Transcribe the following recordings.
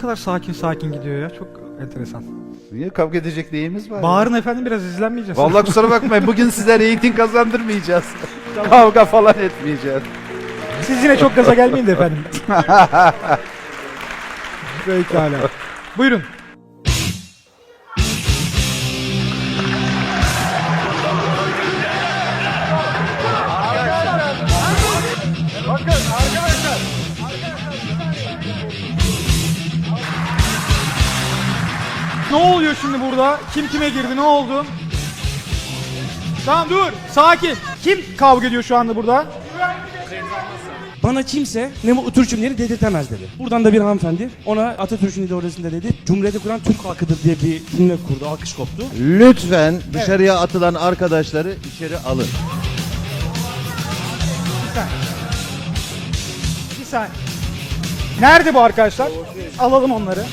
Ne kadar sakin sakin gidiyor ya. Çok enteresan. Niye kavga edecek neyimiz var? Bağırın efendim biraz izlenmeyeceğiz. Vallahi kusura bakmayın bugün size reyting kazandırmayacağız. Kavga falan etmeyeceğiz. Siz yine çok gaza gelmeyin de efendim. Pekala. Buyurun. Ne oluyor şimdi burada? Kim kime girdi? Ne oldu? Tamam dur. Sakin. Kim kavga ediyor şu anda burada? Bana kimse ne mutlu Türk'üm dedirtemez dedi. Buradan da bir hanımefendi ona Atatürk'ün ideolojisinde dedi. Cumhuriyeti kuran Türk halkıdır diye bir cümle kurdu. Alkış koptu. Lütfen dışarıya atılan arkadaşları içeri alın. Bir saniye. Bir saniye. Nerede bu arkadaşlar? Alalım onları.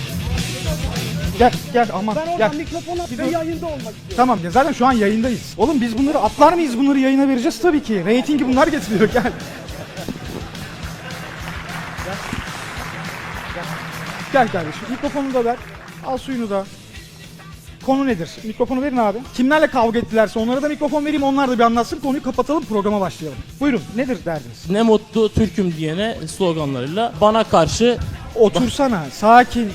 Gel gel aman gel. mikrofona Bir dur. yayında olmak istiyorum. Tamam ya zaten şu an yayındayız. Oğlum biz bunları atlar mıyız bunları yayına vereceğiz tabii ki. Ratingi bunlar getiriyor gel. Gel. Gel. Gel kardeşim mikrofonu da ver. Al suyunu da. Konu nedir? Mikrofonu verin abi. Kimlerle kavga ettilerse onlara da mikrofon vereyim onlar da bir anlatsın. Konuyu kapatalım programa başlayalım. Buyurun nedir derdiniz? Ne mutlu Türk'üm diyene sloganlarıyla bana karşı Otursana, sakin.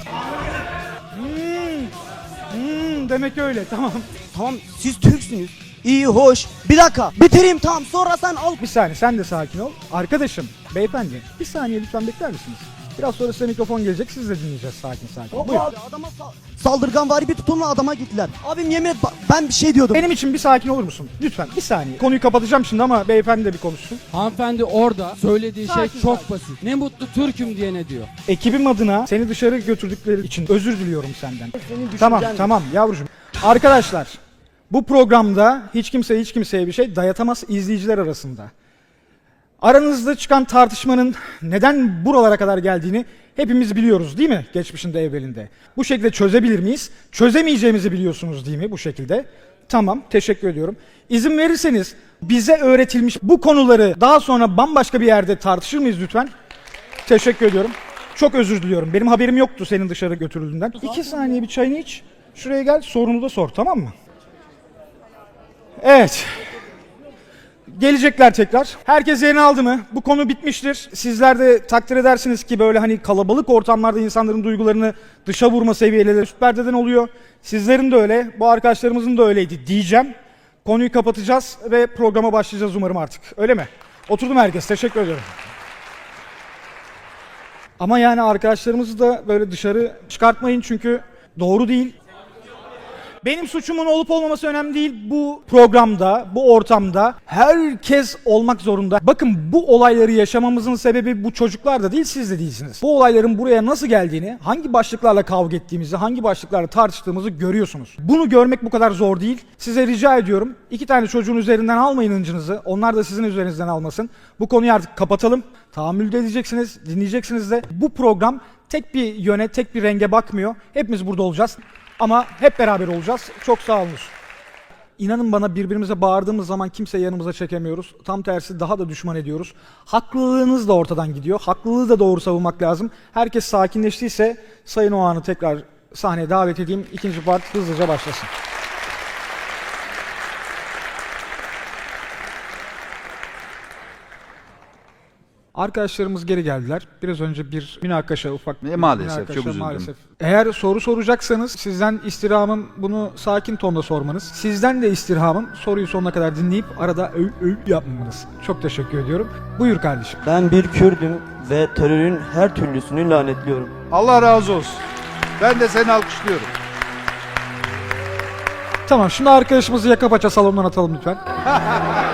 Demek öyle, tamam. Tamam siz Türksünüz. İyi hoş. Bir dakika bitireyim tamam sonra sen al. Bir saniye, sen de sakin ol. Arkadaşım, beyefendi, bir saniye lütfen bekler misiniz? Biraz sonra size mikrofon gelecek, siz de dinleyeceğiz sakin sakin. Buyurun. abi adama sal- saldırgan vari bir tutumla adama gittiler. Abim yemin et ben bir şey diyordum. Benim için bir sakin olur musun? Lütfen, bir saniye. Konuyu kapatacağım şimdi ama beyefendi de bir konuşsun. Hanımefendi orada söylediği Sakin, şey çok sakin. basit. Ne mutlu Türk'üm diyene diyor. Ekibim adına seni dışarı götürdükleri için özür diliyorum senden. Senin Tamam, tamam yavrucuğum. Arkadaşlar, bu programda hiç kimse hiç kimseye bir şey dayatamaz izleyiciler arasında. Aranızda çıkan tartışmanın neden buralara kadar geldiğini hepimiz biliyoruz değil mi? Geçmişinde evvelinde. Bu şekilde çözebilir miyiz? Çözemeyeceğimizi biliyorsunuz değil mi bu şekilde? Tamam, teşekkür ediyorum. İzin verirseniz bize öğretilmiş bu konuları daha sonra bambaşka bir yerde tartışır mıyız lütfen? Teşekkür ediyorum. Çok özür diliyorum. Benim haberim yoktu senin dışarı götürüldüğünden. İki saniye bir çayını iç. Şuraya gel sorunu da sor tamam mı? Evet. Gelecekler tekrar. Herkes yerini aldı mı? Bu konu bitmiştir. Sizler de takdir edersiniz ki böyle hani kalabalık ortamlarda insanların duygularını dışa vurma seviyeleri üst perdeden oluyor. Sizlerin de öyle, bu arkadaşlarımızın da öyleydi diyeceğim. Konuyu kapatacağız ve programa başlayacağız umarım artık. Öyle mi? Oturdum herkes. Teşekkür ediyorum. Ama yani arkadaşlarımızı da böyle dışarı çıkartmayın çünkü doğru değil. Benim suçumun olup olmaması önemli değil. Bu programda, bu ortamda herkes olmak zorunda. Bakın bu olayları yaşamamızın sebebi bu çocuklar da değil, siz de değilsiniz. Bu olayların buraya nasıl geldiğini, hangi başlıklarla kavga ettiğimizi, hangi başlıklarla tartıştığımızı görüyorsunuz. Bunu görmek bu kadar zor değil. Size rica ediyorum. iki tane çocuğun üzerinden almayın hıncınızı. Onlar da sizin üzerinizden almasın. Bu konuyu artık kapatalım. Tahammül de edeceksiniz, dinleyeceksiniz de. Bu program tek bir yöne, tek bir renge bakmıyor. Hepimiz burada olacağız. Ama hep beraber olacağız. Çok sağ olunuz. İnanın bana birbirimize bağırdığımız zaman kimse yanımıza çekemiyoruz. Tam tersi daha da düşman ediyoruz. Haklılığınız da ortadan gidiyor. Haklılığı da doğru savunmak lazım. Herkes sakinleştiyse Sayın Oğan'ı tekrar sahneye davet edeyim. İkinci part hızlıca başlasın. Arkadaşlarımız geri geldiler. Biraz önce bir münakaşa ufak bir E, maalesef, münakaşa, çok üzüldüm. maalesef. Eğer soru soracaksanız sizden istirhamım bunu sakin tonda sormanız. Sizden de istirhamım soruyu sonuna kadar dinleyip arada öv öv yapmamanız. Çok teşekkür ediyorum. Buyur kardeşim. Ben bir Kürdüm ve terörün her türlüsünü lanetliyorum. Allah razı olsun. Ben de seni alkışlıyorum. Tamam şimdi arkadaşımızı yaka paça salondan atalım lütfen.